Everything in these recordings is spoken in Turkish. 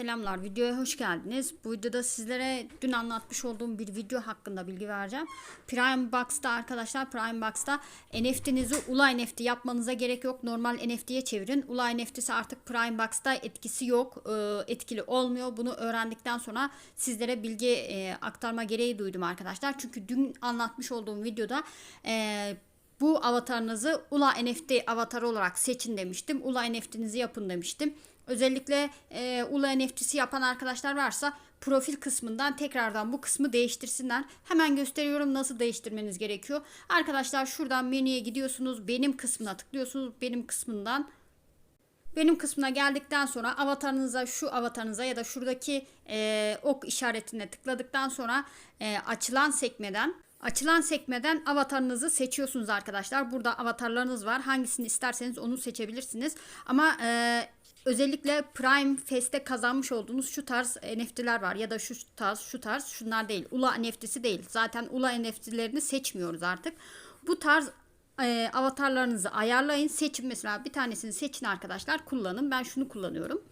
Selamlar, videoya hoş geldiniz. Bu videoda sizlere dün anlatmış olduğum bir video hakkında bilgi vereceğim. Prime Box'ta arkadaşlar, Prime Box'ta NFT'nizi ULA NFT yapmanıza gerek yok. Normal NFT'ye çevirin. ULA NFT'si artık Prime Box'ta etkisi yok, e, etkili olmuyor. Bunu öğrendikten sonra sizlere bilgi e, aktarma gereği duydum arkadaşlar. Çünkü dün anlatmış olduğum videoda e, bu avatarınızı ULA NFT avatarı olarak seçin demiştim. ULA NFT'nizi yapın demiştim. Özellikle e, ULA NFT'si yapan arkadaşlar varsa profil kısmından tekrardan bu kısmı değiştirsinler. Hemen gösteriyorum nasıl değiştirmeniz gerekiyor. Arkadaşlar şuradan menüye gidiyorsunuz. Benim kısmına tıklıyorsunuz. Benim kısmından benim kısmına geldikten sonra avatarınıza şu avatarınıza ya da şuradaki e, ok işaretine tıkladıktan sonra e, açılan sekmeden Açılan sekmeden avatarınızı seçiyorsunuz arkadaşlar. Burada avatarlarınız var. Hangisini isterseniz onu seçebilirsiniz. Ama e, özellikle Prime Fest'te kazanmış olduğunuz şu tarz NFT'ler var. Ya da şu tarz, şu tarz, şunlar değil. ULA NFT'si değil. Zaten ULA NFT'lerini seçmiyoruz artık. Bu tarz e, avatarlarınızı ayarlayın. Seçin mesela bir tanesini seçin arkadaşlar. Kullanın. Ben şunu kullanıyorum.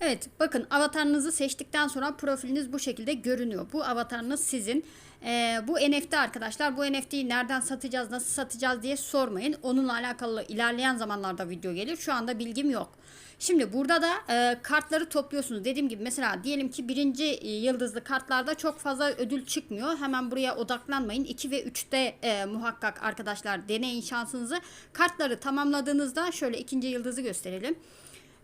Evet bakın avatarınızı seçtikten sonra profiliniz bu şekilde görünüyor. Bu avatarınız sizin. Ee, bu NFT arkadaşlar bu NFT'yi nereden satacağız nasıl satacağız diye sormayın. Onunla alakalı ilerleyen zamanlarda video gelir. Şu anda bilgim yok. Şimdi burada da e, kartları topluyorsunuz. Dediğim gibi mesela diyelim ki birinci e, yıldızlı kartlarda çok fazla ödül çıkmıyor. Hemen buraya odaklanmayın. 2 ve 3'te e, muhakkak arkadaşlar deneyin şansınızı. Kartları tamamladığınızda şöyle ikinci yıldızı gösterelim.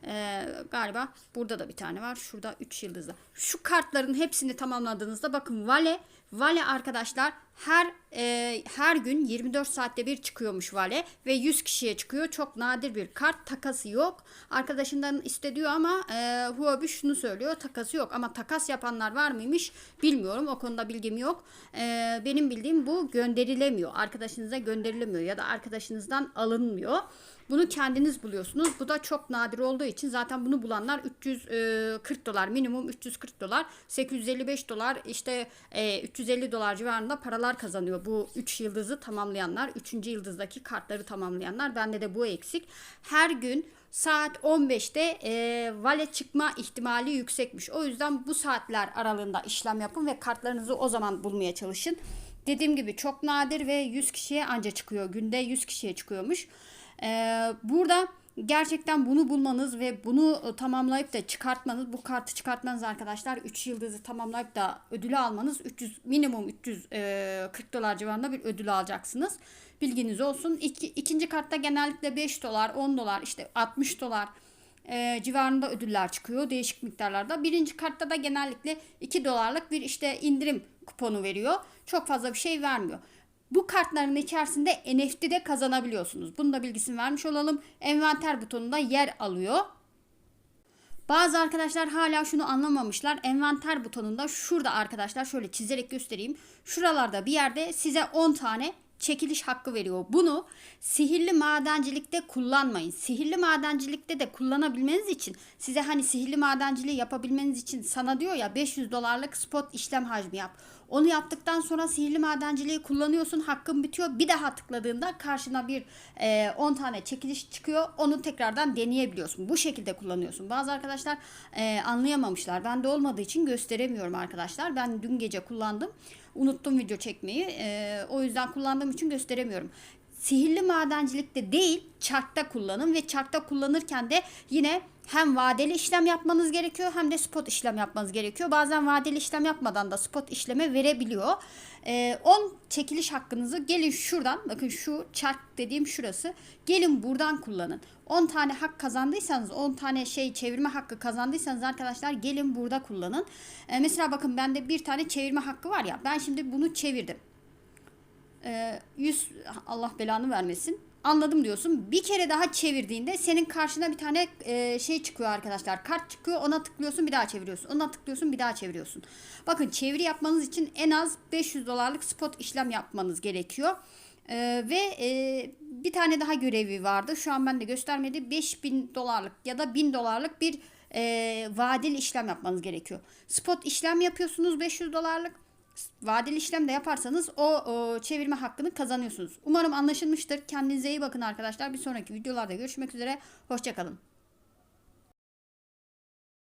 Ee, galiba burada da bir tane var. Şurada 3 yıldızlı. Şu kartların hepsini tamamladığınızda bakın Vale Vale arkadaşlar her e, her gün 24 saatte bir çıkıyormuş Vale ve 100 kişiye çıkıyor. Çok nadir bir kart takası yok. Arkadaşından istediyor ama e, Huobi şunu söylüyor takası yok ama takas yapanlar var mıymış bilmiyorum. O konuda bilgim yok. E, benim bildiğim bu gönderilemiyor. Arkadaşınıza gönderilemiyor ya da arkadaşınızdan alınmıyor. Bunu kendiniz buluyorsunuz. Bu da çok nadir olduğu için zaten bunu bulanlar 340 dolar minimum 340 dolar 855 dolar işte 350 dolar civarında paralar kazanıyor. Bu 3 yıldızı tamamlayanlar 3. yıldızdaki kartları tamamlayanlar. Bende de bu eksik. Her gün saat 15'te e, vale çıkma ihtimali yüksekmiş. O yüzden bu saatler aralığında işlem yapın ve kartlarınızı o zaman bulmaya çalışın. Dediğim gibi çok nadir ve 100 kişiye anca çıkıyor. Günde 100 kişiye çıkıyormuş. Ee, burada gerçekten bunu bulmanız ve bunu e, tamamlayıp da çıkartmanız, bu kartı çıkartmanız arkadaşlar 3 yıldızı tamamlayıp da ödülü almanız 300 minimum 340 e, dolar civarında bir ödül alacaksınız. Bilginiz olsun. İki, ikinci kartta genellikle 5 dolar, 10 dolar, işte 60 dolar e, civarında ödüller çıkıyor değişik miktarlarda. Birinci kartta da genellikle 2 dolarlık bir işte indirim kuponu veriyor. Çok fazla bir şey vermiyor. Bu kartların içerisinde NFT de kazanabiliyorsunuz. Bunu da bilgisini vermiş olalım. Envanter butonunda yer alıyor. Bazı arkadaşlar hala şunu anlamamışlar. Envanter butonunda şurada arkadaşlar şöyle çizerek göstereyim. Şuralarda bir yerde size 10 tane çekiliş hakkı veriyor. Bunu sihirli madencilikte kullanmayın. Sihirli madencilikte de kullanabilmeniz için size hani sihirli madenciliği yapabilmeniz için sana diyor ya 500 dolarlık spot işlem hacmi yap. Onu yaptıktan sonra sihirli madenciliği kullanıyorsun. Hakkın bitiyor. Bir daha tıkladığında karşına bir e, 10 tane çekiliş çıkıyor. Onu tekrardan deneyebiliyorsun. Bu şekilde kullanıyorsun. Bazı arkadaşlar e, anlayamamışlar. Ben de olmadığı için gösteremiyorum arkadaşlar. Ben dün gece kullandım. Unuttum video çekmeyi. E, o yüzden kullandığım için gösteremiyorum sihirli madencilikte değil çarkta kullanın ve çarkta kullanırken de yine hem vadeli işlem yapmanız gerekiyor hem de spot işlem yapmanız gerekiyor. Bazen vadeli işlem yapmadan da spot işleme verebiliyor. 10 ee, çekiliş hakkınızı gelin şuradan bakın şu çark dediğim şurası. Gelin buradan kullanın. 10 tane hak kazandıysanız 10 tane şey çevirme hakkı kazandıysanız arkadaşlar gelin burada kullanın. Ee, mesela bakın bende bir tane çevirme hakkı var ya ben şimdi bunu çevirdim. 100 ee, Allah belanı vermesin. Anladım diyorsun. Bir kere daha çevirdiğinde senin karşına bir tane e, şey çıkıyor arkadaşlar. Kart çıkıyor. Ona tıklıyorsun bir daha çeviriyorsun. Ona tıklıyorsun bir daha çeviriyorsun. Bakın çeviri yapmanız için en az 500 dolarlık spot işlem yapmanız gerekiyor. Ee, ve e, bir tane daha görevi vardı. Şu an ben de göstermedi. 5000 dolarlık ya da 1000 dolarlık bir e, vadeli işlem yapmanız gerekiyor. Spot işlem yapıyorsunuz 500 dolarlık vadeli işlem de yaparsanız o, o çevirme hakkını kazanıyorsunuz. Umarım anlaşılmıştır. Kendinize iyi bakın arkadaşlar. Bir sonraki videolarda görüşmek üzere. Hoşçakalın.